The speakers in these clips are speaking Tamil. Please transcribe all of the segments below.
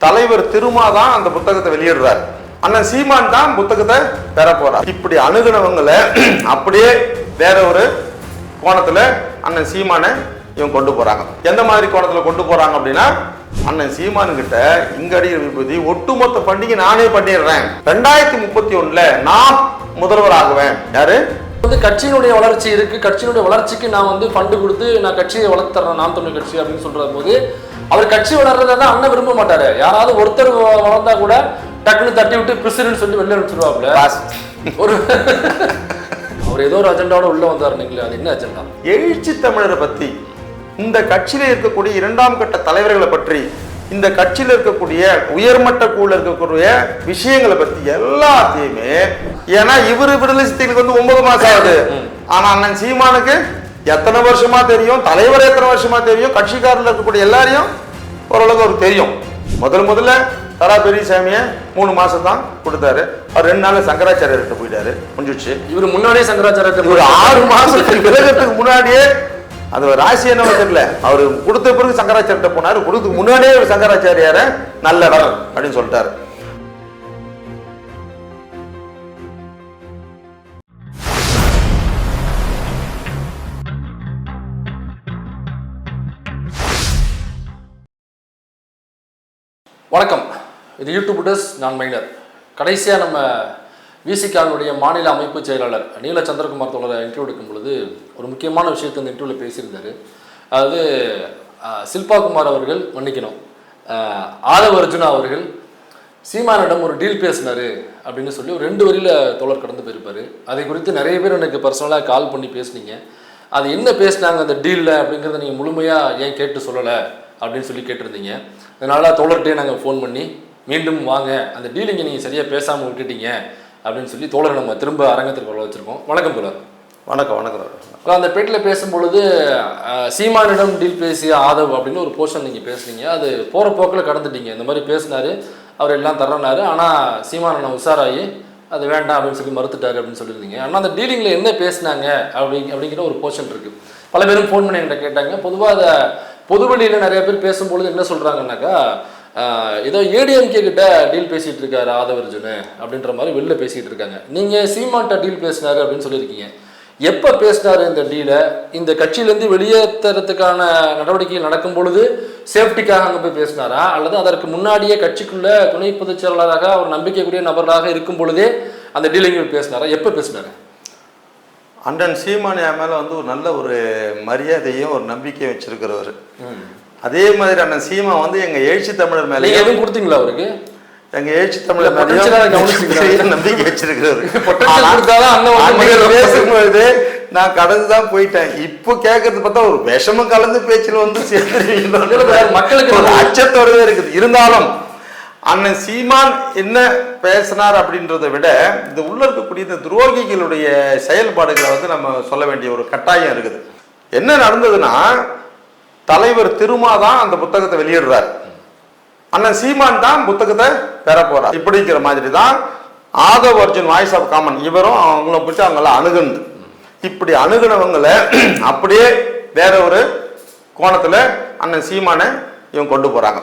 தலைவர் திருமா தான் அந்த புத்தகத்தை வெளியிடுறாரு. அண்ணன் சீமான் தான் புத்தகத்தை பெற போறார் இப்படி அணுகுனவங்களை அப்படியே வேற ஒரு கோணத்துல அண்ணன் சீமானை இவங்க கொண்டு போறாங்க. எந்த மாதிரி கோணத்துல கொண்டு போறாங்க அப்படின்னா அண்ணன் சீமான் கிட்ட இங்கடி விபதி ஒட்டுமொத்த பண்டிகை நானே பண்ணிடுறேன். ரெண்டாயிரத்தி முப்பத்தி ஒண்ணுல நான் முதல்வர் ஆகுவேன் யாரு? வந்து கட்சியினுடைய வளர்ச்சி இருக்கு. கட்சியினுடைய வளர்ச்சிக்கு நான் வந்து ஃபண்டு கொடுத்து நான் கட்சியை வளர்த்துறேன் நாம் தமிழ் கட்சி அப்படின்னு சொல்ற போது அவர் கட்சி வளர்றதை தான் அண்ணன் விரும்ப மாட்டாரு. யாராவது ஒருத்தர் வளர்ந்தா கூட டக்குன்னு தட்டி விட்டு பிரசிடென்ட் சொல்லி வெளில அனுப்பிச்சிருவாப்ல. ஒரு அவர் ஏதோ ஒரு அஜெண்டாவோட உள்ள வந்தார் நீங்களே அது என்ன அஜெண்டா? எழுச்சி தமிழரை பத்தி இந்த கட்சியில இருக்கக்கூடிய இரண்டாம் கட்ட தலைவர்களை பற்றி இந்த கட்சியில இருக்கக்கூடிய உயர்மட்ட குழுல இருக்கக்கூடிய விஷயங்களை பத்தி எல்லாத்தையுமே ஏன்னா இவரு விடுதலை சிறுத்தைகளுக்கு வந்து ஒன்பது மாசம் ஆகுது. ஆனா அண்ணன் சீமானுக்கு எத்தனை வருஷமா தெரியும்? தலைவர் எத்தனை வருஷமா தெரியும்? கட்சிக்காரில் இருக்கக்கூடிய எல்லாரையும் ஓரளவுக்கு அவருக்கு தெரியும். முதல் முதல்ல தரா பெரியசாமியை மூணு மாசம் தான் கொடுத்தாரு. அவர் ரெண்டு நாள்ல சங்கராச்சாரியர்கிட்ட போயிட்டாரு. முடிஞ்சிடுச்சு. இவர் முன்னாடியே ஒரு சங்கராச்சாரியத்தை ஆறு மாசத்துக்கு விலகத்துக்கு முன்னாடியே ஒரு ராசி என்ன தெரியல. அவர் கொடுத்த பிறகு சங்கராச்சாரிட்ட போனாரு. கொடுத்ததுக்கு முன்னாடியே ஒரு சங்கராச்சாரியார நல்ல இடம் அப்படின்னு சொல்லிட்டாரு. வணக்கம். இது யூடியூப் டஸ் நான் மைனர். கடைசியாக நம்ம விசிகாவினுடைய மாநில அமைப்பு செயலாளர் நீல சந்திரகுமார் தொடரை இன்டர்வியூ எடுக்கும் பொழுது ஒரு முக்கியமான விஷயத்தை இந்த இன்டர்வியூவில் பேசியிருந்தாரு. அதாவது சில்பா குமார் அவர்கள் மன்னிக்கணும். ஆதவ அர்ஜுனா அவர்கள் சீமானிடம் ஒரு டீல் பேசினார் அப்படின்னு சொல்லி ஒரு ரெண்டு வரியில தோழர் கடந்து போயிருப்பார். அதை குறித்து நிறைய பேர் எனக்கு பர்சனலாக கால் பண்ணி பேசுனீங்க. அது என்ன பேசினாங்க அந்த டீலில் அப்படிங்கிறத நீங்கள் முழுமையாக ஏன் கேட்டு சொல்லலை அப்படின்னு சொல்லி கேட்டிருந்தீங்க. அதனால தோழர்கிட்டே நாங்கள் ஃபோன் பண்ணி மீண்டும் வாங்க அந்த டீலிங்கை நீங்கள் சரியாக பேசாமல் விட்டுட்டீங்க அப்படின்னு சொல்லி தோழரை நம்ம திரும்ப அரங்கத்திற்கு வர வச்சிருக்கோம் வணக்கம் தோழர். வணக்கம் வணக்கம் அப்புறம் அந்த பேட்டில் பேசும்பொழுது சீமானிடம் டீல் பேசிய ஆதவ் அப்படின்னு ஒரு போர்ஷன் நீங்கள் பேசுனீங்க. அது போகிற போக்கில் கடந்துட்டீங்க. இந்த மாதிரி பேசினாரு. அவர் எல்லாம் தர்றனாரு. ஆனால் சீமானனை உஷாராகி அது வேண்டாம் அப்படின்னு சொல்லி மறுத்துட்டாரு அப்படின்னு சொல்லியிருந்தீங்க. ஆனால் அந்த டீலிங்கில் என்ன பேசினாங்க அப்படி அப்படிங்கிற ஒரு போர்ஷன் இருக்குது பல பேரும் ஃபோன் பண்ணி என்கிட்ட கேட்டாங்க. பொதுவாக அதை பொதுவெளியில் நிறைய பேர் பேசும்பொழுது என்ன சொல்கிறாங்கன்னாக்கா ஏதோ ஏடிஎம்கே கிட்ட டீல் பேசிகிட்டு இருக்காரு ஆதவர்ஜுனு அப்படின்ற மாதிரி வெளில பேசிகிட்டு இருக்காங்க. நீங்கள் சீமான்ட்ட டீல் பேசினாரு அப்படின்னு சொல்லியிருக்கீங்க. எப்போ பேசினார் இந்த டீலை இந்த கட்சியிலேருந்து வெளியேற்றுறதுக்கான நடவடிக்கைகள் நடக்கும் பொழுது சேஃப்டிக்காக அங்கே போய் பேசினாரா? அல்லது அதற்கு முன்னாடியே கட்சிக்குள்ளே துணை பொதுச் செயலாளராக அவர் நம்பிக்கைக்குரிய நபராக இருக்கும் பொழுதே அந்த டீலிங்கில் பேசினாரா? எப்போ பேசினாரு? அண்ணன் சீமான் என் மேல வந்து ஒரு நல்ல ஒரு மரியாதையும் ஒரு நம்பிக்கையும் வச்சிருக்கிறவர். அதே மாதிரி அண்ணன் சீமா வந்து எங்க எழுச்சி தமிழர் மேலேயும் எதுவும் கொடுத்தீங்களா அவருக்கு? எங்க எழுச்சி தமிழர் நம்பிக்கை மரியாதை பேசும்பொழுது நான் கடந்து தான் போயிட்டேன். இப்போ கேட்கறது பார்த்தா ஒரு விஷமம் கலந்து பேச்சில் வந்து சேர்ந்துருவீங்களோ மக்களுக்கு ஒரு அச்சத்தோடவே இருக்குது. இருந்தாலும் அண்ணன் சீமான் என்ன பேசினார் அப்படின்றத விட இந்த உள்ள இருக்கக்கூடிய இந்த துரோகிகளுடைய செயல்பாடுகளை வந்து நம்ம சொல்ல வேண்டிய ஒரு கட்டாயம் இருக்குது. என்ன நடந்ததுன்னா தலைவர் திருமா தான் அந்த புத்தகத்தை வெளியிடுறார். அண்ணன் சீமான் தான் புத்தகத்தை பெற போறார். இப்படிங்கிற மாதிரி தான் Aadhav Arjun voice of common இவரும் அவங்கள பிடிச்சி அவங்கள அணுகுந்து இப்படி அணுகுனவங்களை அப்படியே வேற ஒரு கோணத்தில் அண்ணன் சீமானை இவங்க கொண்டு போகிறாங்க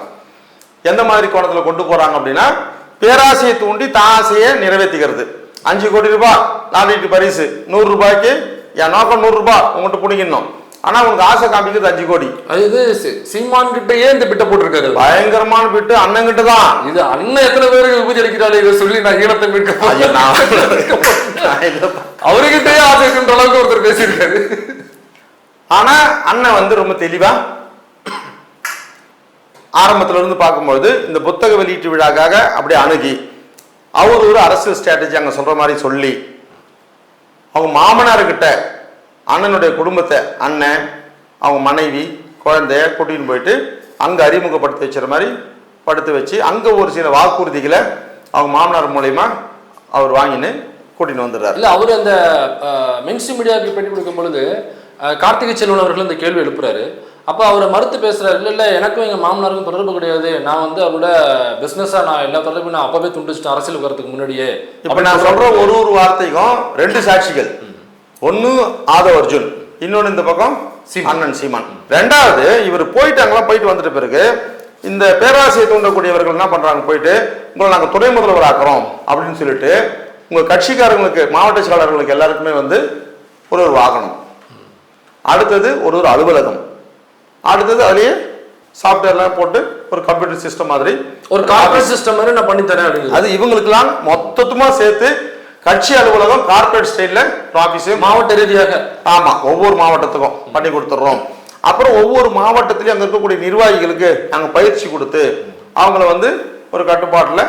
எந்த மாதிரி கோணத்துல கொண்டு போறாங்க அப்படின்னா பேராசையை தூண்டி தான் ஆசையை நிறைவேற்றிக்கிறது அஞ்சு கோடி ரூபாய் லாட்டரி பரிசு நூறு ரூபாய்க்கு என் நோக்கம் நூறு ரூபாய் உங்கள்கிட்ட பிடிக்கணும் ஆனா உனக்கு ஆசை காமிக்கிறது அஞ்சு கோடி. இது சீமான் கிட்டயே இந்த பிட்ட போட்டிருக்காரு. பயங்கரமான பிட்டு அண்ணங்கிட்ட தான். இது அண்ணன் எத்தனை பேருக்கு விபூதி அளிக்கிறாள் இதை சொல்லி நான் ஈழத்தை மீட்க. அவர்கிட்டயே ஆசை இருக்குன்ற அளவுக்கு ஒருத்தர் பேசியிருக்காரு. ஆனா அண்ணன் வந்து ரொம்ப தெளிவா ஆரம்பத்துல இருந்து பார்க்கும்போது இந்த புத்தக வெளியீட்டு விழாக்காக அப்படியே அணுகி அவர் ஒரு அரசியல் ஸ்ட்ராட்டஜி அங்கே சொல்ற மாதிரி சொல்லி அவங்க மாமனார்கிட்ட அண்ணனுடைய குடும்பத்தை அண்ணன் அவங்க மனைவி குழந்தைய கூட்டின்னு போயிட்டு அங்கே அறிமுகப்படுத்தி வச்சுற மாதிரி படுத்து வச்சு அங்கே ஒரு சில வாக்குறுதிகளை அவங்க மாமனார் மூலயமா அவர் வாங்கின்னு கூட்டின்னு வந்துடுறாரு. இல்லை அவர் அந்த மென்சி மீடியாவுக்கு பேட்டி கொடுக்கும் பொழுது கார்த்திகை செல்வன் அவர்கள் இந்த கேள்வி எழுப்புறாரு. அப்ப அவரை மறுத்து பேசுறாரு. இல்ல இல்ல எனக்கும் எங்க மாமனாருக்கும் தொடர்பு கிடையாது. நான் வந்து அவரோட பிசினஸா நான் எல்லா தொடர்பையும் நான் அப்பவே துண்டிச்சிட்டேன். அரசியல் வரதுக்கு முன்னாடியே. இப்ப நான் சொல்ற ஒரு ஒரு வார்த்தைக்கும் ரெண்டு சாட்சிகள். ஒண்ணு ஆதவ் அர்ஜுன். இன்னொன்னு இந்த பக்கம். அண்ணன் சீமான். ரெண்டாவது இவர் போயிட்டாங்களா? போயிட்டு வந்துட்ட பிறகு இந்த பேராசையை தூண்டக்கூடியவர்கள் என்ன பண்றாங்க? போயிட்டு உங்களை நாங்க துணை முதல்வர் ஆக்குறோம். அப்படின்னு சொல்லிட்டு உங்க கட்சிக்காரங்களுக்கு மாவட்ட செயலாளர்களுக்கு எல்லாருக்குமே வந்து ஒரு ஒரு வாகனம். அடுத்தது ஒரு ஒரு அலுவலகம். அடுத்தது அதுலயே சாஃப்ட்வேர்லாம் போட்டு ஒரு கம்ப்யூட்டர் சிஸ்டம் மாதிரி. ஒரு கார்பரேட் சிஸ்டம் மாதிரி நான் பண்ணி தரேன் அப்படிங்கிறது. அது இவங்களுக்கெல்லாம் மொத்தத்துமா சேர்த்து கட்சி அலுவலகம் கார்ப்பரேட் ஸ்டைல்ல ஆஃபீஸு மாவட்ட ரீதியாக. ஆமா ஒவ்வொரு மாவட்டத்துக்கும் பண்ணி கொடுத்துட்றோம். அப்புறம் ஒவ்வொரு மாவட்டத்திலையும் அங்க இருக்கக்கூடிய நிர்வாகிகளுக்கு நாங்க பயிற்சி கொடுத்து அவங்கள வந்து ஒரு கட்டுப்பாட்டுல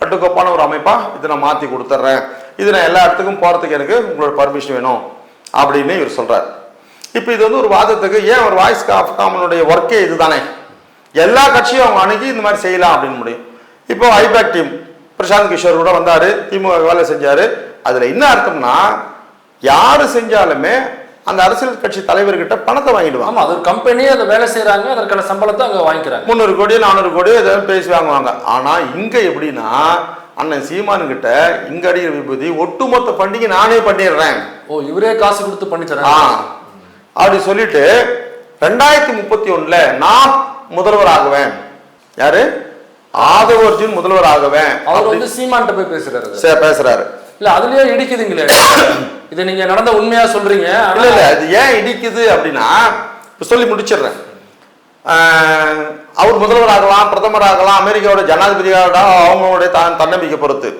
கட்டுக்கோப்பான ஒரு அமைப்பா இதை நான் மாத்தி கொடுத்துட்றேன். இது நான் எல்லா இடத்துக்கும் போறதுக்கு எனக்கு உங்களோட பர்மிஷன் வேணும் அப்படின்னு இவர் சொல்றாரு. இப்போ இது வந்து ஒரு வாதத்துக்கு ஏன் ஒரு வாய்ஸ் ஆஃப் காமனுடைய ஒர்க்கே இதுதானே? எல்லா கட்சியும் அவங்க அணுகி இந்த மாதிரி செய்யலாம் அப்படின்னு முடியும். இப்போ ஐபேக் டீம் பிரசாந்த் கிஷோர் கூட வந்தாரு திமுக வேலை செஞ்சாரு. அதுல என்ன அர்த்தம்னா யாரு செஞ்சாலுமே அந்த அரசியல் கட்சி தலைவர்கிட்ட பணத்தை வாங்கிடுவாங்க. ஆமா அது ஒரு கம்பெனி அதை வேலை செய்றாங்க அதற்கான சம்பளத்தை அங்க வாங்கிக்கிறாங்க. முந்நூறு கோடி நானூறு கோடி ஏதாவது பேசி வாங்குவாங்க. ஆனா இங்க எப்படின்னா அண்ணன் சீமான் கிட்ட இங்க அடிக்கிற விபூதி ஒட்டுமொத்த பண்டிகை நானே பண்ணிடுறேன். ஓ இவரே காசு கொடுத்து பண்ணி ஆ. தரேன் அப்படி சொல்லிட்டு ரெண்டாயிரத்தி முப்பத்தி ஒண்ணுல நான் முதல்வர் ஆகுவேன் யாரு? ஆதவ அர்ஜுன் முதல்வர் ஆகுவேன் அவர் வந்து சீமான்ட்ட போய் பேசுறாரு. சே- பேசுறாரு. இல்ல அதுலயே இடிக்குதுங்களே. இதை நீங்க நடந்த உண்மையா சொல்றீங்க. இல்ல இல்ல அது ஏன் இடிக்குது அப்படின்னா சொல்லி முடிச்சிடுறேன். அவர் முதல்வர் ஆகலாம் பிரதமர் ஆகலாம் அமெரிக்காவோட ஜனாதிபதி ஆகலாம் அவங்களுடைய தான் தன்னம்பிக்கை பொறுத்து.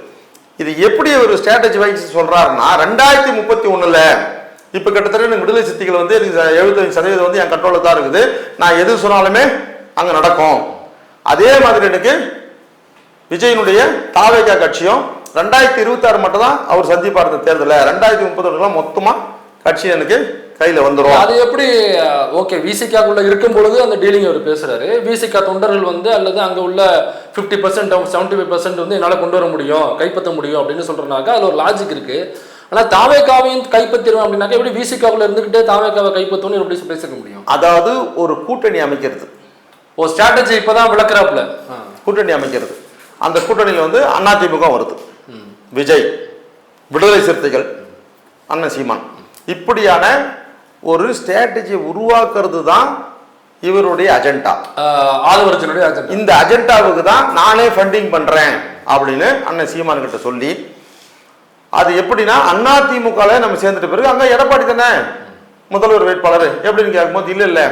இது எப்படி ஒரு ஸ்ட்ராட்டஜி வைஸ் சொல்றாருன்னா ரெண்டாயிரத்தி முப்பத்தி ஒண்ணுல இப்போ கிட்டத்தட்ட எனக்கு விடுதலை சித்திகள் வந்து எனக்கு எழுபத்தஞ்சு சதவீதம் வந்து என் கண்ட்ரோலில் தான் இருக்குது. நான் எது சொன்னாலுமே அங்கே நடக்கும். அதே மாதிரி எனக்கு விஜயனுடைய தாவேகா கட்சியும் ரெண்டாயிரத்தி இருபத்தாறு மட்டும் தான் அவர் சந்திப்பார் இந்த தேர்தலில். ரெண்டாயிரத்தி முப்பத்தொன்னுலாம் மொத்தமாக கட்சி எனக்கு கையில வந்துடும் அது எப்படி ஓகே விசிகாக்குள்ள இருக்கும் பொழுது அந்த டீலிங் அவர் பேசுறாரு. விசிகா தொண்டர்கள் வந்து அல்லது அங்க உள்ள fifty percent seventy five percent வந்து என்னால் கொண்டு வர முடியும் கைப்பற்ற முடியும் அப்படின்னு சொல்றனாக்கா அதில் ஒரு லாஜிக் இருக்கு. ஆனா தாவேக்காவையும் கைப்பற்றிடுவேன் அப்படின்னாக்கா எப்படி விசிகாக்குள்ள இருந்துகிட்டே தாவேக்காவை கைப்பற்றணும்னு எப்படி பேசிக்க முடியும்? அதாவது ஒரு கூட்டணி அமைக்கிறது. ஒரு ஸ்ட்ராட்டஜி இப்பதான் விளக்குறாப்புல. கூட்டணி அமைக்கிறது. அந்த கூட்டணியில் வந்து அதிமுக வருது. விஜய் விடுதலை சிறுத்தைகள் அண்ணன் சீமான். இப்படியான ஒரு ஸ்ட்ராட்டஜியை உருவாக்குறது தான் இவருடைய அஜெண்டா ஆதவர்ஜனுடைய அஜெண்டா இந்த அஜெண்டாவுக்கு தான் நானே ஃபண்டிங் பண்றேன் அப்படின்னு அண்ணன் சீமான் கிட்ட சொல்லி அது எப்படின்னா அண்ணா திமுகவில் நம்ம சேர்ந்துட்ட பிறகு அங்க எடப்பாடி தானே? முதல்வர் வேட்பாளர். எப்படின்னு கேட்கும்போது இல்ல இல்ல.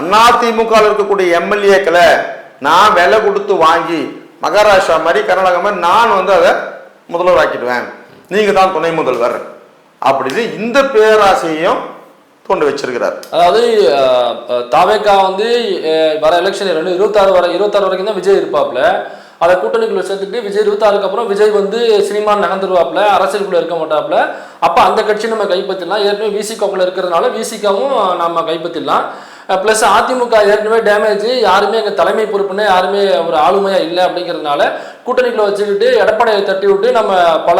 அண்ணா திமுக இருக்கக்கூடிய எம்எல்ஏக்களை நான் விலை கொடுத்து வாங்கி மகாராஷ்டிரா மாதிரி கர்நாடகா மாதிரி நான் வந்து அதை முதல்வர் ஆக்கிடுவேன். நீங்க தான் துணை முதல்வர். அப்படின்னு இந்த பேராசையையும் கொண்டு வச்சிருக்கிறார். அதாவது தாவேக்கா வந்து வர எலெக்ஷன் ரெண்டு இருபத்தாறு வர இருபத்தாறு வரைக்கும் தான் விஜய் இருப்பாப்ல அதை கூட்டணிக்குள்ள சேர்த்துட்டு விஜய் இருபத்தாறுக்கு அப்புறம் விஜய் வந்து சினிமா நகர்ந்துருவாப்ல அரசியலுக்குள்ள இருக்க மாட்டாப்ல அப்போ அந்த கட்சி நம்ம கைப்பற்றலாம் ஏற்கனவே விசிகாக்குள்ள இருக்கிறதுனால விசிகாவும் நம்ம கைப்பற்றிடலாம். ப்ளஸ் அதிமுக ஏற்கனவே டேமேஜ் யாருமே எங்கள் தலைமை பொறுப்புன்னு யாருமே ஒரு ஆளுமையாக இல்லை அப்படிங்கிறதுனால கூட்டணிக்குள்ள வச்சுக்கிட்டு எடப்பாடியை தட்டி விட்டு நம்ம பல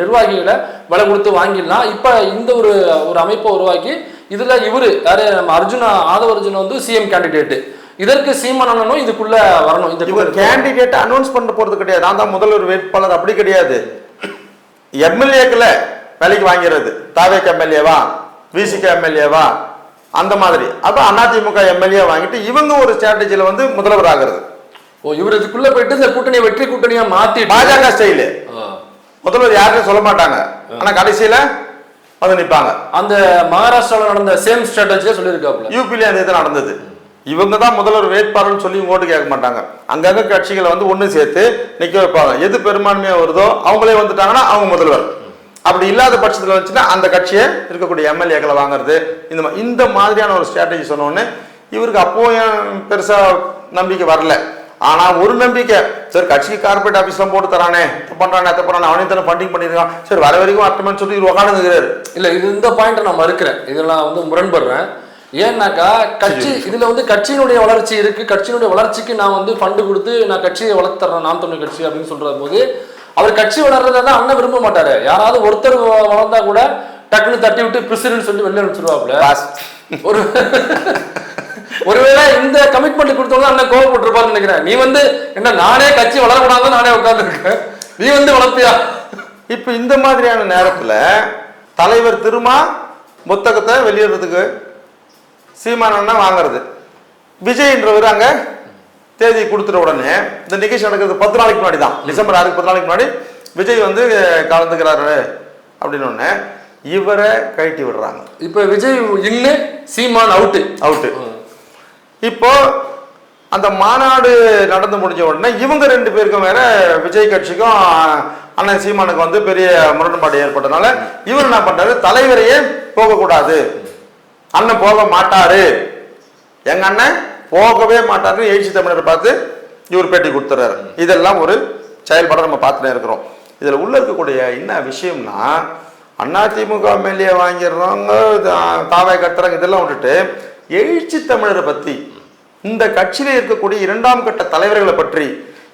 நிர்வாகிகளை விலை கொடுத்து வாங்கிடலாம். இப்போ இந்த ஒரு ஒரு அமைப்பை உருவாக்கி இதில் இவர் யார் நம்ம அர்ஜுனா ஆதவ அர்ஜுன் வந்து சிஎம் கேண்டிடேட்டு இதற்கு சீமானனும் இதுக்குள்ள வரணும். இந்த இவர் கேண்டிடேட் அனௌன்ஸ் பண்ண போறது கிடையாது. நான் தான் முதல்வர் வேட்பாளர். அப்படி கிடையாது. எம்எல்ஏக்களை வேலைக்கு வாங்கிறது. தாவேக் எம்எல்ஏவா விசிக எம்எல்ஏவா அந்த மாதிரி. அப்ப அதிமுக எம்எல்ஏ வாங்கிட்டு இவங்க ஒரு ஸ்ட்ராட்டஜில வந்து முதல்வர் ஆகிறது. ஓ இவர் இதுக்குள்ள போயிட்டு இந்த கூட்டணியை வெற்றி கூட்டணியா மாத்தி பாஜக ஸ்டைலு முதல்வர் யாருக்கும் சொல்ல மாட்டாங்க. ஆனா கடைசியில வந்து நிப்பாங்க. அந்த மகாராஷ்டிராவில் நடந்த சேம் ஸ்ட்ராட்டஜியா சொல்லியிருக்காப்ல யூபில அந்த இது நடந்தது. இவங்க தான் முதல்வர் வேட்பாளர்னு சொல்லி ஓட்டு கேட்க மாட்டாங்க. அங்கங்க கட்சிகளை வந்து ஒன்று சேர்த்து நிற்க வைப்பாங்க. எது பெரும்பான்மையாக வருதோ அவங்களே வந்துட்டாங்கன்னா அவங்க முதல்வர். அப்படி இல்லாத பட்சத்தில் வச்சுன்னா அந்த கட்சியை இருக்கக்கூடிய எம்எல்ஏக்களை வாங்குறது. இந்த மாதிரி இந்த மாதிரியான ஒரு ஸ்ட்ராட்டஜி சொன்னோடனே இவருக்கு அப்போ பெருசாக நம்பிக்கை வரல? ஆனால் ஒரு நம்பிக்கை. சரி கட்சிக்கு கார்பரேட் ஆஃபீஸ்லாம் போட்டு தரானே. தப்பு பண்ணுறானே தப்பு பண்றானே. அவனே தானே ஃபண்டிங் பண்ணியிருக்கான். சரி வர வரைக்கும் அட்டமன் சொல்லி இவர் இல்லை இது இந்த பாயிண்ட்டை நான் மறுக்கிறேன். இதில் நான் வந்து முரண்படுறேன். ஏன்னாக்கா கட்சி இதுல வந்து கட்சியினுடைய வளர்ச்சி இருக்கு. கட்சியினுடைய வளர்ச்சிக்கு நான் வந்து ஃபண்டு கொடுத்து நான் கட்சியை வளர்த்துறேன். நாம் தமிழ் கட்சி அப்படின்னு சொல்ற போது அவர் கட்சி வளர்றதை தான் அண்ணன் விரும்ப மாட்டாரு. யாராவது ஒருத்தர் வளர்ந்தா கூட டக்குன்னு தட்டி விட்டு பிரசிடன்ட் சொல்லி வெளில அனுப்பிச்சிருவாப்ல ஒரு ஒருவேளை இந்த கமிட்மெண்ட் கொடுத்தவங்க அண்ணன் கோவப்பட்டிருப்பாருன்னு நினைக்கிறேன். நீ வந்து என்ன நானே கட்சி வளரக்கூடாதுன்னு நானே உட்கார்ந்துருக்கேன். நீ வந்து வளர்ப்பியா? இப்போ இந்த மாதிரியான நேரத்துல தலைவர் திருமா புத்தகத்தை வெளியிடுறதுக்கு சீமானன்னா வாங்குறது. விஜய்ன்றவர் அங்க தேதி கொடுத்துட்ட உடனே இந்த நிகழ்ச்சி நடக்கிறது பத்து நாளைக்கு முன்னாடி தான். டிசம்பர் ஆறுக்கு பத்து நாளைக்கு முன்னாடி விஜய் வந்து கலந்துக்கிறாரு அப்படின்னு உடனே இவரை கழட்டி விடுறாங்க. இப்போ விஜய் இன்னு சீமான் அவுட்டு. அவுட்டு. இப்போ அந்த மாநாடு நடந்து முடிஞ்ச உடனே இவங்க ரெண்டு பேருக்கும் வேற விஜய் கட்சிக்கும் அண்ணன் சீமானுக்கு வந்து பெரிய முரண்பாடு ஏற்பட்டனால இவர் என்ன பண்றாரு? தலைவரையே போகக்கூடாது. அண்ணன் போக மாட்டாரு. எங்க அண்ணன் போகவே மாட்டாரு எழுச்சி தமிழரை பார்த்து இவர் பேட்டி கொடுத்துறாரு. இதெல்லாம் ஒரு செயல்பாடை நம்ம பார்த்துட்டே இருக்கிறோம். இதுல உள்ள இருக்கக்கூடிய என்ன விஷயம்னா அதிமுக எம்எல்ஏ வாங்கிடுறவங்க தாவை கட்டுறாங்க இதெல்லாம் விட்டுட்டு எழுச்சி தமிழரை பத்தி இந்த கட்சியில இருக்கக்கூடிய இரண்டாம் கட்ட தலைவர்களை பற்றி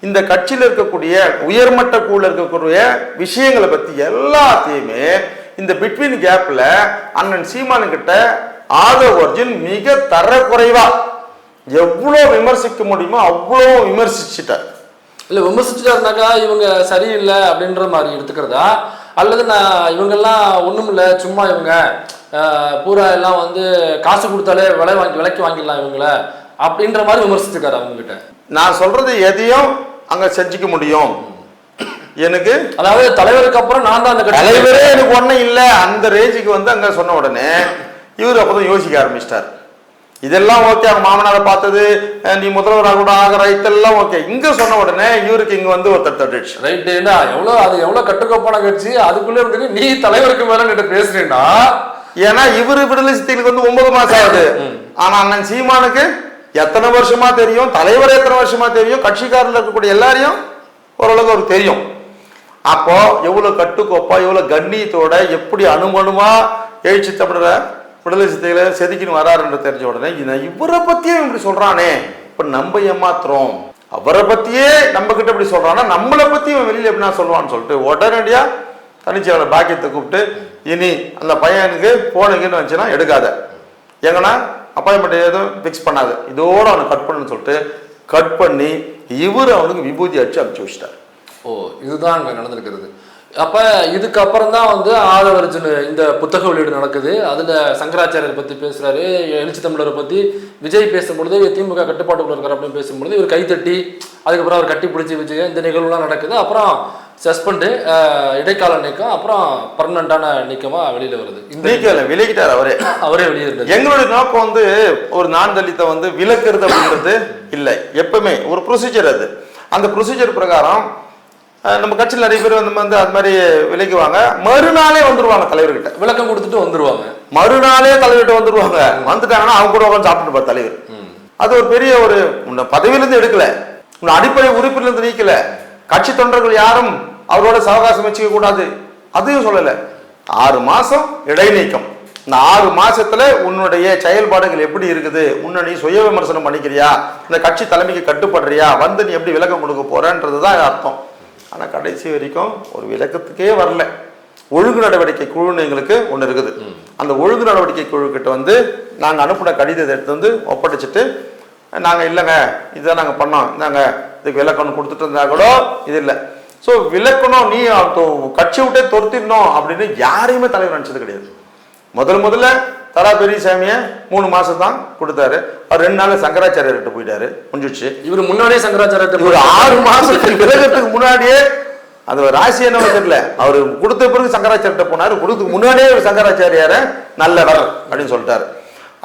இந்த கட்சியில இருக்கக்கூடிய உயர்மட்ட குழுல இருக்கக்கூடிய விஷயங்களை பத்தி எல்லாத்தையுமே இந்த பிட்வீன் கேப்ல அண்ணன் சீமானு ஆதவ் அர்ஜுன் மிக தரக்குறைவா. எவ்வளோ விமர்சிக்க முடியுமோ அவ்வளோ விமர்சிச்சிட்டார். இல்ல விமர்சிச்சுட்டாருனாக்கா இவங்க சரியில்லை அப்படின்ற மாதிரி எடுத்துக்கிறதா? அல்லது நான் இவங்கெல்லாம் ஒண்ணும் இல்ல சும்மா இவங்க பூரா எல்லாம் வந்து காசு கொடுத்தாலே விலை வாங்கி விலைக்கு வாங்கிடலாம் இவங்கள அப்படின்ற மாதிரி விமர்சிச்சிருக்காரு அவங்க கிட்ட நான் சொல்றது எதையும் அங்க செஞ்சுக்க முடியும். எனக்கு அதாவது தலைவருக்கு அப்புறம் நான் தான் அந்த தலைவரே எனக்கு ஒண்ணும் இல்ல. அந்த ரேஞ்சுக்கு வந்து அங்க சொன்ன உடனே இவர் அப்பதான் யோசிக்க ஆரம்பிச்சிட்டார். இதெல்லாம் ஓகே அவங்க மாமனாரை பார்த்தது நீ முதல்வராக கூட ஆகிற இதெல்லாம் ஓகே இங்க சொன்ன உடனே இவருக்கு இங்க வந்து ஒருத்தர் தட்டுச்சு ரைட்டு என்ன எவ்வளோ அது எவ்வளோ கட்டுக்கோப்பான கட்சி அதுக்குள்ளே இருந்துட்டு நீ தலைவருக்கு மேல நின்று பேசுறீன்னா? ஏன்னா இவரு விடுதலை சிறுத்தைகளுக்கு வந்து ஒன்பது மாசம் ஆகுது. ஆனா அண்ணன் சீமானுக்கு எத்தனை வருஷமா தெரியும் தலைவர் எத்தனை வருஷமா தெரியும் கட்சிக்காரில் இருக்கக்கூடிய எல்லாரையும் ஓரளவுக்கு அவருக்கு தெரியும். அப்போ எவ்வளவு கட்டுக்கோப்பா எவ்வளவு கண்ணியத்தோட எப்படி அணுமணுமா எழுச்சி தமிழரை விடுதலை சிறுத்தைகளை செதுக்கின்னு வராருன்ற தெரிஞ்ச உடனே இவரை பத்தியே இப்படி சொல்றானே இப்ப நம்ம ஏமாத்துறோம். அவரை பத்தியே நம்ம கிட்ட இப்படி சொல்றானா நம்மளை பத்தி இவன் வெளியில எப்படின்னா சொல்லுவான்னு சொல்லிட்டு உடனடியா தனிச்சையாளர் பாக்கியத்தை கூப்பிட்டு இனி அந்த பையனுக்கு போனுக்குன்னு வந்துச்சுன்னா எடுக்காத. எங்கன்னா அப்பாயின்மெண்ட் எதுவும் ஃபிக்ஸ் பண்ணாது. இதோட அவனை கட் பண்ணுன்னு சொல்லிட்டு கட் பண்ணி இவர் அவனுக்கு விபூதி அடிச்சு அனுப்பிச்சு வச்சிட்டார். ஓ இதுதான் அங்கே நடந்திருக்கிறது. அப்ப இதுக்கு அப்புறம் தான் வந்து ஆதவர்ஜுன் இந்த புத்தக வெளியீடு நடக்குது. அதுல சங்கராச்சாரியர் பத்தி பேசுறாரு எழுச்சி தமிழரை பத்தி விஜய் பேசும்பொழுது திமுக கட்டுப்பாட்டுக்குள்ள இருக்கார் அப்படின்னு பேசும்பொழுது இவர் கைத்தட்டி அதுக்கப்புறம் அவர் கட்டி பிடிச்சி விஜய் இந்த நிகழ்வுலாம் நடக்குது. அப்புறம் சஸ்பெண்டு இடைக்கால நீக்கம் அப்புறம் பர்மனண்டான நீக்கமா வெளியில வருது. இந்த நீக்கல விலகிட்டார் அவரே. அவரே வெளியேறது எங்களுடைய நோக்கம் வந்து ஒரு நான் தலித்தை வந்து விலக்குறது அப்படின்றது இல்லை. எப்பவுமே ஒரு ப்ரொசீஜர் அது. அந்த ப்ரொசீஜர் பிரகாரம் நம்ம கட்சியில் நிறைய பேர் வந்து வந்து அது மாதிரி விலக்குவாங்க மறுநாளே வந்துருவாங்க தலைவர்கிட்ட. விளக்கம் கொடுத்துட்டு வந்துருவாங்க. மறுநாளே தலைவர்கிட்ட வந்துருவாங்க. வந்துட்டாங்கன்னா அவங்க கூட உட்காந்து சாப்பிட்டு தலைவர். அது ஒரு பெரிய ஒரு உன்னை பதவியிலிருந்து எடுக்கல. உன்னை அடிப்படை உறுப்பிலிருந்து நீக்கல. கட்சி தொண்டர்கள் யாரும் அவரோட சவகாசம் வச்சுக்க கூடாது. அதையும் சொல்லல. ஆறு மாசம் இடைநீக்கம். இந்த ஆறு மாசத்துல உன்னுடைய செயல்பாடுகள் எப்படி இருக்குது? உன்னை நீ சுய விமர்சனம் பண்ணிக்கிறியா? இந்த கட்சி தலைமைக்கு கட்டுப்படுறியா? வந்து நீ எப்படி விளக்கம் கொடுக்க போறன்றது தான் அர்த்தம். ஆனா கடைசி வரைக்கும் ஒரு விளக்கத்துக்கே வரல. ஒழுங்கு நடவடிக்கை குழுன்னு எங்களுக்கு ஒன்று இருக்குது. அந்த ஒழுங்கு நடவடிக்கை குழு கிட்ட வந்து நாங்கள் அனுப்பின கடிதத்தை எடுத்து வந்து ஒப்படைச்சிட்டு நாங்கள் இல்லைங்க இதுதான் நாங்கள் பண்ணோம். இந்தாங்க இதுக்கு விளக்கணும் கொடுத்துட்டு இருந்தா கூட இது இல்லை. ஸோ விளக்கணும் நீ கட்சி விட்டே துரத்திடணும் அப்படின்னு யாரையுமே தலைவர் நினச்சது கிடையாது. முதல் முதல்ல தரா பெரியசாமியை மூணு மாசம் தான் கொடுத்தாரு. அவர் ரெண்டு நாள் சங்கராச்சாரியர்கிட்ட போயிட்டாரு. முடிஞ்சிடுச்சு. இவர் முன்னாடியே சங்கராச்சாரியத்தை இவர் ஆறு மாசத்துக்கு விலகத்துக்கு முன்னாடியே அது ராசி என்ன தெரியல. அவர் கொடுத்த பிறகு சங்கராச்சாரிட்ட போனாரு. கொடுத்ததுக்கு முன்னாடியே இவர் சங்கராச்சாரியார நல்லவர் அப்படின்னு சொல்லிட்டாரு.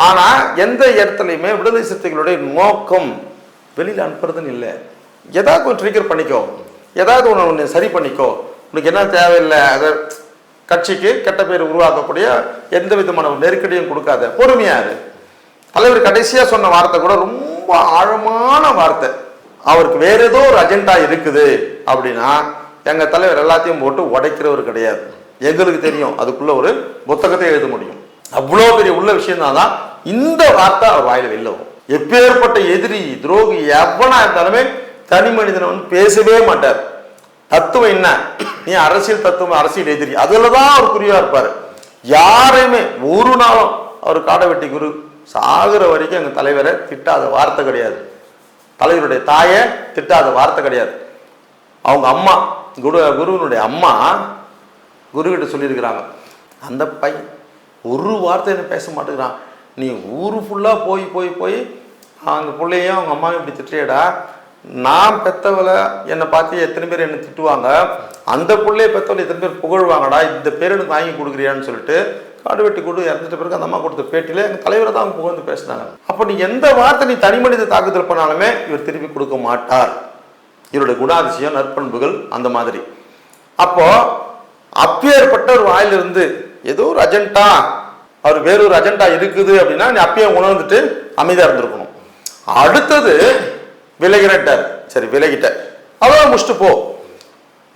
ஆனா எந்த இடத்துலையுமே விடுதலை சிறுத்தைகளுடைய நோக்கம் வெளியில அனுப்புறதுன்னு இல்லை. ஏதாவது கொஞ்சம் ட்ரிகர் பண்ணிக்கோ. ஏதாவது ஒன்று ஒன்று சரி பண்ணிக்கோ. உனக்கு என்ன தேவையில்லை? அதை கட்சிக்கு கெட்ட பேர் உருவாக்கக்கூடிய எந்த விதமான ஒரு நெருக்கடியும் கொடுக்காத பொறுமையாரு தலைவர் கடைசியா சொன்ன வார்த்தை கூட ரொம்ப ஆழமான வார்த்தை. அவருக்கு வேற ஏதோ ஒரு அஜெண்டா இருக்குது அப்படின்னா எங்க தலைவர் எல்லாத்தையும் போட்டு உடைக்கிறவர் கிடையாது. எங்களுக்கு தெரியும் அதுக்குள்ள ஒரு புத்தகத்தை எழுத முடியும். அவ்வளோ பெரிய உள்ள விஷயம் தான் இந்த வார்த்தை அவர் வாயில வெளில வரும் எப்பேற்பட்ட எதிரி துரோகி எவனா இருந்தாலுமே தனி மனிதனை வந்து பேசவே மாட்டார். தத்துவம் என்ன? நீ அரசியல் தத்துவம் அரசியல் எதிரி. அதுல தான் அவர் குறியா இருப்பாரு. யாரையுமே ஒரு நாளும் அவர் காடை வெட்டி குரு சாகுற வரைக்கும் எங்க தலைவரை திட்டாத வார்த்தை கிடையாது. தலைவருடைய தாயை திட்டாத வார்த்தை கிடையாது. அவங்க அம்மா குரு குருவினுடைய அம்மா குருகிட்ட சொல்லியிருக்கிறாங்க. அந்த பையன் ஒரு வார்த்தை என்ன பேச மாட்டேங்கிறான். நீ ஊரு ஃபுல்லாக போய் போய் போய் அந்த பிள்ளையும் அவங்க அம்மாவும் இப்படி திட்டியடா நான் பெத்தவளை என்னை பார்த்து எத்தனை பேர் என்னை திட்டுவாங்க? அந்த பிள்ளைய பெத்தவளை எத்தனை பேர் புகழ்வாங்கடா? இந்த பேர் எனக்கு வாங்கி கொடுக்குறியான்னு சொல்லிட்டு காடு வெட்டி கொடு இறந்துட்ட பிறகு அந்த அம்மா கொடுத்த பேட்டியில் எங்கள் தலைவரை தான் அவங்க புகழ்ந்து பேசினாங்க. அப்போ நீ எந்த வார்த்தை நீ தனி மனித தாக்குதல் பண்ணாலுமே இவர் திருப்பி கொடுக்க மாட்டார். இவருடைய குணாதிசயம் நற்பண்புகள் அந்த மாதிரி. அப்போ அப்பேற்பட்ட ஒரு வாயிலிருந்து ஏதோ ஒரு அஜெண்டா அவர் வேறொரு அஜெண்டா இருக்குது அப்படின்னா நீ அப்பயே உணர்ந்துட்டு அமைதியாக இருந்திருக்கணும். அடுத்தது விலகினட்டார். சரி விலகிட்ட அவ்வளோ முடிச்சுட்டு போ.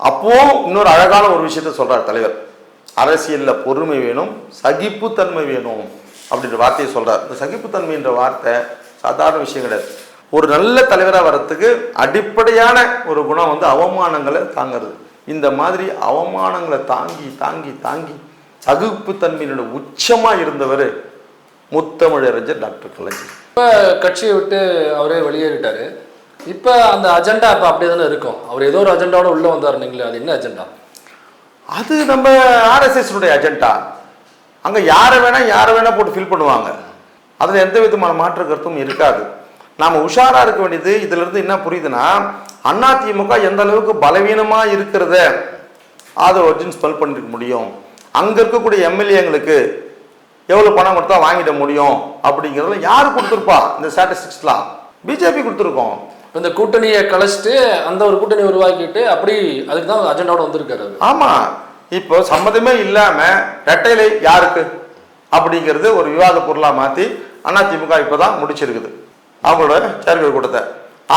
அப்போ இன்னொரு அழகான ஒரு விஷயத்த சொல்றார் தலைவர். அரசியலில் பொறுமை வேணும் சகிப்புத்தன்மை வேணும் அப்படின்ற வார்த்தையை சொல்றார். இந்த சகிப்புத்தன்மைன்ற வார்த்தை சாதாரண விஷயம் கிடையாது. ஒரு நல்ல தலைவராக வர்றதுக்கு அடிப்படையான ஒரு குணம் வந்து அவமானங்களை தாங்கிறது. இந்த மாதிரி அவமானங்களை தாங்கி தாங்கி தாங்கி சகிப்புத்தன்மையினோட உச்சமாக இருந்தவர் முத்தமிழறிஞர் டாக்டர் கலைஞர். இப்போ கட்சியை விட்டு அவரே வெளியேறிட்டாரு. இப்போ அந்த அஜெண்டா இப்போ அப்படியே தானே இருக்கும். அவர் ஏதோ ஒரு அஜெண்டாவோட உள்ளே வந்தார் நீங்களே. அது என்ன அஜெண்டா அது நம்ம ஆர்எஸ்எஸ்னுடைய அஜெண்டா அங்கே யாரை வேணால் யாரை வேணால் போட்டு ஃபில் பண்ணுவாங்க. அதில் எந்த விதமான மாற்று கருத்தும் இருக்காது. நாம் உஷாராக இருக்க வேண்டியது இதிலிருந்து என்ன புரியுதுன்னா அதிமுக எந்த அளவுக்கு பலவீனமாக இருக்கிறத அதை ஒரிஜின் ஸ்பெல் பண்ணிருக்க முடியும். அங்கே இருக்கக்கூடிய எம்எல்ஏங்களுக்கு எவ்வளோ பணம் கொடுத்தா வாங்கிட முடியும் அப்படிங்கிறதுல யார் கொடுத்துருப்பா? இந்த ஸ்டாட்டிஸ்டிக்ஸ்லாம் பிஜேபி கொடுத்துருக்கோம். இந்த கூட்டணியை கலைச்சிட்டு அந்த ஒரு கூட்டணி உருவாக்கிட்டு அப்படி அதுக்கு தான் அஜெண்டாவோட வந்திருக்காரு ஆமாம் ஆமா. இப்போ சம்மதமே இல்லாம ரெட்டைலை யாருக்கு? அப்படிங்கிறது ஒரு விவாத பொருளா மாத்தி அதிமுக இப்பதான் முடிச்சிருக்குது. அவங்களோட செயற்கை கூட்டத்தை.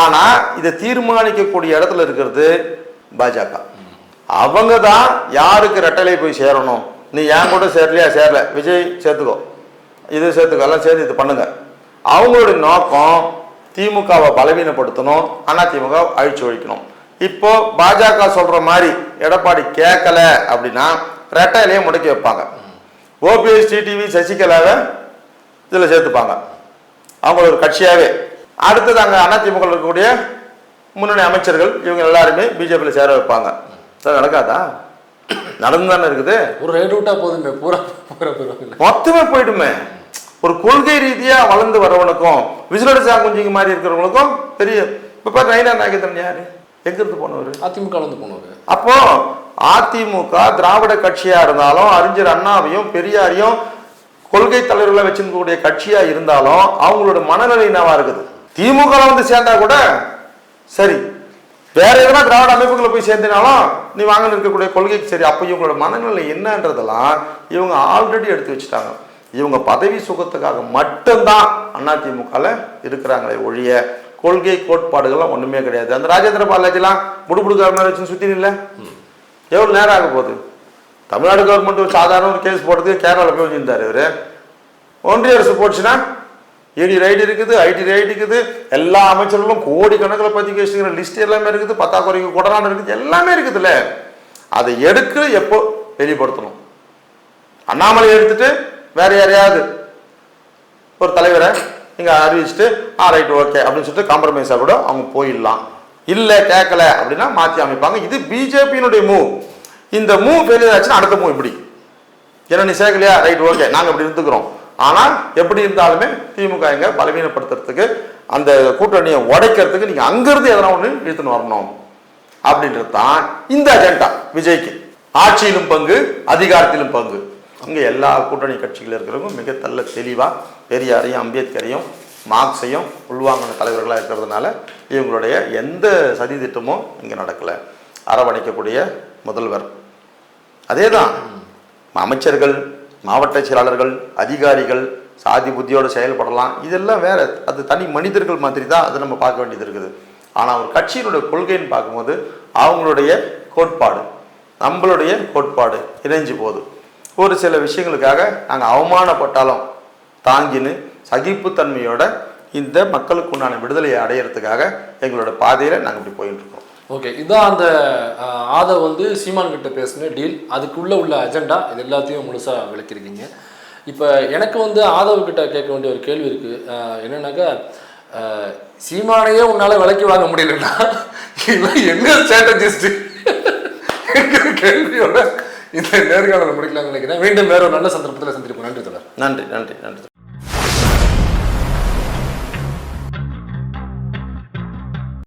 ஆனா இதை தீர்மானிக்கக்கூடிய இடத்துல இருக்கிறது பாஜக. அவங்க தான் யாருக்கு ரெட்டலை போய் சேரணும்? நீ ஏன் கூட சேரலையா? சேரல. விஜய் சேர்த்துக்கோ. இது சேர்த்துக்கோ. எல்லாம் சேர்த்து இது பண்ணுங்க. அவங்களுடைய நோக்கம் திமுகவை பலவீனப்படுத்தணும் அதிமுக அழிச்சு ஒழிக்கணும். இப்போ பாஜக சொல்ற மாதிரி எடப்பாடி கேட்கல அப்படின்னா ரெட்டையிலேயே முடக்கி வைப்பாங்க. ஓபிஎஸ் டிடிவி சசிகலாவை இதில் சேர்த்துப்பாங்க. அவங்க ஒரு கட்சியாகவே அடுத்தது அங்கே அதிமுக இருக்கக்கூடிய முன்னணி அமைச்சர்கள் இவங்க எல்லாருமே பிஜேபியில் சேர வைப்பாங்க. சார் நடக்காதா? நடந்து தானே இருக்குது? ஒரு ரைடு விட்டா போதுமே பூரா பூரா போயிருவாங்க மொத்தமே போயிடுமே. ஒரு கொள்கை ரீதியா வளர்ந்து வரவனுக்கும் விசிலோட சாங்குஞ்சிங்க மாதிரி இருக்கிறவங்களுக்கும் பெரிய இப்ப நயினா நாகேந்திரன் யாரு? எங்க இருந்து போனவர்? அதிமுக இருந்து போனவர். அப்போ அதிமுக திராவிட கட்சியா இருந்தாலும் அறிஞர் அண்ணாவையும் பெரியாரையும் கொள்கை தலைவர்களை வச்சிருக்கக்கூடிய கட்சியா இருந்தாலும் அவங்களோட மனநிலை என்னவா இருக்குது? திமுக வந்து சேர்ந்தா கூட சரி வேற எதனா திராவிட அமைப்புகளை போய் சேர்ந்தினாலும் நீ வாங்க இருக்கக்கூடிய கொள்கைக்கு சரி அப்போ இவங்களோட மனநிலை என்னன்றதெல்லாம் இவங்க ஆல்ரெடி எடுத்து வச்சுட்டாங்க. இவங்க பதவி சுகத்துக்காக மட்டும்தான் அதிமுகவில் இருக்கிறாங்களே ஒழிய கொள்கை கோட்பாடுகள்லாம் ஒன்றுமே கிடையாது. அந்த ராஜேந்திர பாலாஜிலாம் முடுபுடுக்கார மாதிரி வச்சு சுற்றி இல்லை? எவ்வளோ நேரம் ஆக போகுது? தமிழ்நாடு கவர்மெண்ட் ஒரு சாதாரண ஒரு கேஸ் போடுறதுக்கு கேரளாவில் போய் வச்சுருந்தார் இவர். ஒன்றிய அரசு போச்சுன்னா இடி ரைடு இருக்குது ஐடி ரைடு இருக்குது எல்லா அமைச்சர்களும் கோடி கணக்கில் பத்தி வச்சுக்கிற லிஸ்ட் எல்லாமே இருக்குது பத்தாக்குறைக்கு குடநாடு இருக்குது எல்லாமே இருக்குதுல்ல. அதை எடுக்க எப்போ வெளிப்படுத்தணும்? அண்ணாமலை எடுத்துட்டு வேற யாரையாவது ஒரு தலைவரை நீங்கள் அறிவிச்சுட்டு ஆ ரைட் ஓகே அப்படின்னு சொல்லிட்டு காம்ப்ரமைஸாக கூட அவங்க போயிடலாம். இல்லை கேட்கல அப்படின்னா மாற்றி அமைப்பாங்க. இது பிஜேபியினுடைய மூவ் இந்த மூவ் ஃபெயிலியர் ஆச்சுன்னா அடுத்த மூவ் இப்படி. ஏன்னா நீ சேர்க்கலையா? ரைட் ஓகே நாங்கள் இப்படி இருந்துக்கிறோம். ஆனால் எப்படி இருந்தாலுமே திமுக எங்க பலவீனப்படுத்துறதுக்கு அந்த கூட்டணியை உடைக்கிறதுக்கு நீங்கள் அங்கேருந்து எதனா ஒன்று இழுத்துன்னு வரணும். அப்படின்றது தான் இந்த அஜெண்டா விஜய்க்கு. ஆட்சியிலும் பங்கு அதிகாரத்திலும் பங்கு. அங்கே எல்லா கூட்டணி கட்சிகள் இருக்கிறவங்க மிக தள்ள தெளிவாக பெரியாரையும் அம்பேத்கரையும் மார்க்ஸையும் உள்வாங்கின தலைவர்களாக இருக்கிறதுனால இவங்களுடைய எந்த சதி திட்டமும் இங்கே நடக்கலை. அரவணைக்கக்கூடிய முதல்வர். அதே தான் அமைச்சர்கள் மாவட்ட செயலாளர்கள் அதிகாரிகள் சாதி புத்தியோடு செயல்படலாம். இதெல்லாம் வேற அது தனி மனிதர்கள் மாதிரி தான் அதை நம்ம பார்க்க வேண்டியது இருக்குது. ஆனால் ஒரு கட்சியினுடைய கொள்கைன்னு பார்க்கும்போது அவங்களுடைய கோட்பாடு நம்மளுடைய கோட்பாடு இணைஞ்சு போகுது. ஒரு சில விஷயங்களுக்காக நாங்கள் அவமானப்பட்டாலும் தாங்கின்னு சகிப்புத்தன்மையோட இந்த மக்களுக்கு உண்டான விடுதலையை அடையிறதுக்காக எங்களோட பாதையில் நாங்கள் இப்படி போயிட்டு இருக்கோம். ஓகே இதான் அந்த ஆதவ் வந்து சீமான் கிட்ட பேசின டீல் அதுக்குள்ளே உள்ள அஜெண்டா இது எல்லாத்தையும் முழுசாக விளக்கியிருக்கீங்க இப்போ எனக்கு வந்து ஆதவ் கிட்ட கேட்க வேண்டிய ஒரு கேள்வி இருக்கு. என்னென்னாக்கா என்னன்னாக்கா சீமானையே உன்னால விலைக்கு வாங்க முடியலன்னா இல்லை எங்க ஸ்ட்ராட்டஜிஸ்ட் கேள்வியோட இந்த நேர்காணலை முடிக்கலாம்னு நினைக்கிறேன். மீண்டும் வேற ஒரு நல்ல சந்தர்ப்பத்தில் சந்திப்போம். நன்றி தொடர் நன்றி நன்றி நன்றி